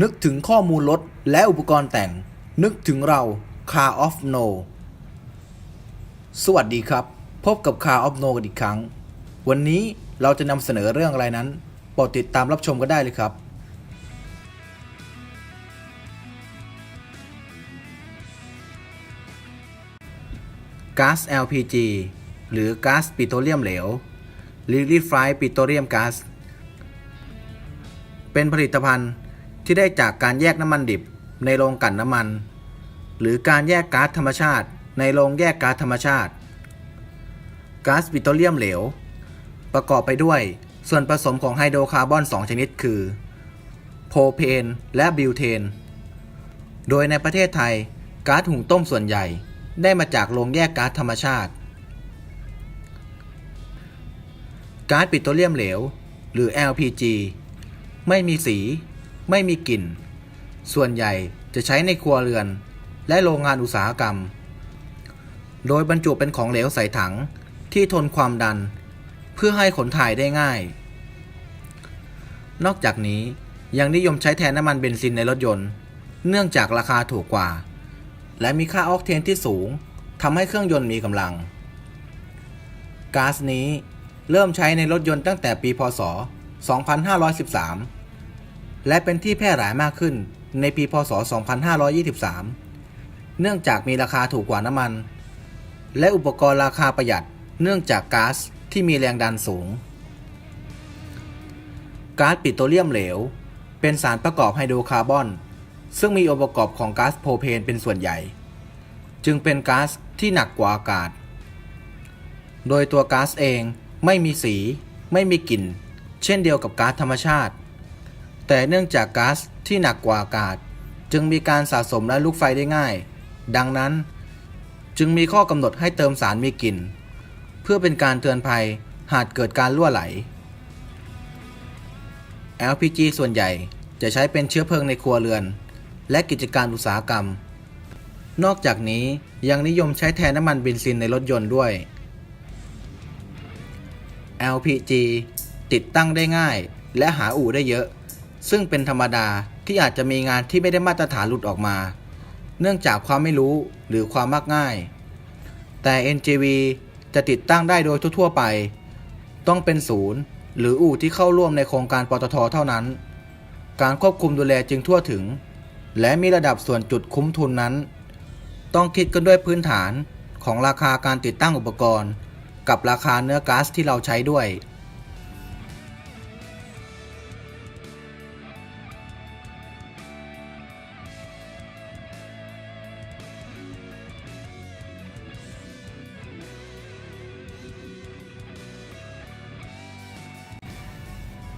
นึกถึงข้อมูลรถและอุปกรณ์แต่ง นึกถึงเรา Car of No สวัสดีครับ พบกับ Car of No กันอีกครั้ง วันนี้เราจะนำเสนอเรื่องอะไรนั้นโปรดติดตามรับชมกันได้เลยครับ ก๊าซ LPG หรือก๊าซปิโตรเลียมเหลว Liquefied Petroleum Gas เป็นผลิตภัณฑ์ ที่ได้จากการแยกน้ำมันดิบในโรงกลั่นน้ำมัน หรือการแยกก๊าซธรรมชาติ ในโรงแยกก๊าซธรรมชาติก๊าซปิโตรเลียมเหลว ประกอบไปด้วย ส่วนผสมของไฮโดรคาร์บอน 2 ชนิดคือ โพเพน และบิวเทน โดยในประเทศไทยก๊าซหุงต้มส่วนใหญ่ ได้มาจากโรงแยกก๊าซธรรมชาติก๊าซปิโตรเลียมเหลว หรือ LPG ไม่มีสี ไม่มีกลิ่น ส่วนใหญ่จะใช้ในครัวเรือน และโรงงานอุตสาหกรรม โดยบรรจุเป็นของเหลวใส่ถังที่ทนความดัน เพื่อให้ขนถ่ายได้ง่าย นอกจากนี้ยังนิยมใช้แทนน้ำมันเบนซินในรถยนต์ เนื่องจากราคาถูกกว่า และมีค่าออกเทนที่สูงทำให้เครื่องยนต์มีกำลังก๊าซนี้เริ่มใช้ในรถยนต์ตั้งแต่ปีพศ 2513 และเป็นที่แพร่หลายมากขึ้นในปีพศ 2523 เนื่องจากมีราคาถูกกว่าน้ำมัน และอุปกรณ์ราคาประหยัดเนื่องจากก๊าซที่มีแรงดันสูง ก๊าซปิโตรเลียมเหลว เป็นสารประกอบไฮโดรคาร์บอน ซึ่งมีองค์ประกอบของก๊าซโพรเพนเป็นส่วนใหญ่ จึงเป็นก๊าซที่หนักกว่าอากาศ โดยตัวก๊าซเองไม่มีสี ไม่มีกลิ่น เช่นเดียวกับก๊าซธรรมชาติ แต่เนื่องจากก๊าซที่หนักกว่าอากาศ จึงมีการสะสมและลุกไฟได้ง่าย ดังนั้น จึงมีข้อกำหนดให้เติมสารมีกลิ่น เพื่อเป็นการเตือนภัยหากเกิดการรั่วไหล LPG ส่วนใหญ่จะใช้เป็นเชื้อเพลิงในครัวเรือน และกิจการอุตสาหกรรม นอกจากนี้ยังนิยมใช้แทนน้ำมันเบนซินในรถยนต์ด้วย LPG ติดตั้งได้ง่ายและหาอู่ได้เยอะ ซึ่งเป็นธรรมดาที่อาจจะมีงานที่ไม่ได้มาตรฐานหลุดออกมา เนื่องจากความไม่รู้หรือความมักง่าย แต่ NGV จะติดตั้งได้โดยทั่วๆไป ต้องเป็นศูนย์ หรืออู่ที่เข้าร่วมในโครงการปตทเท่านั้น การควบคุมดูแลจึงทั่วถึง และมีระดับส่วนจุดคุ้มทุนนั้น ต้องคิดกันด้วยพื้นฐานของราคาการติดตั้งอุปกรณ์ กับราคาเนื้อก๊าซที่เราใช้ด้วย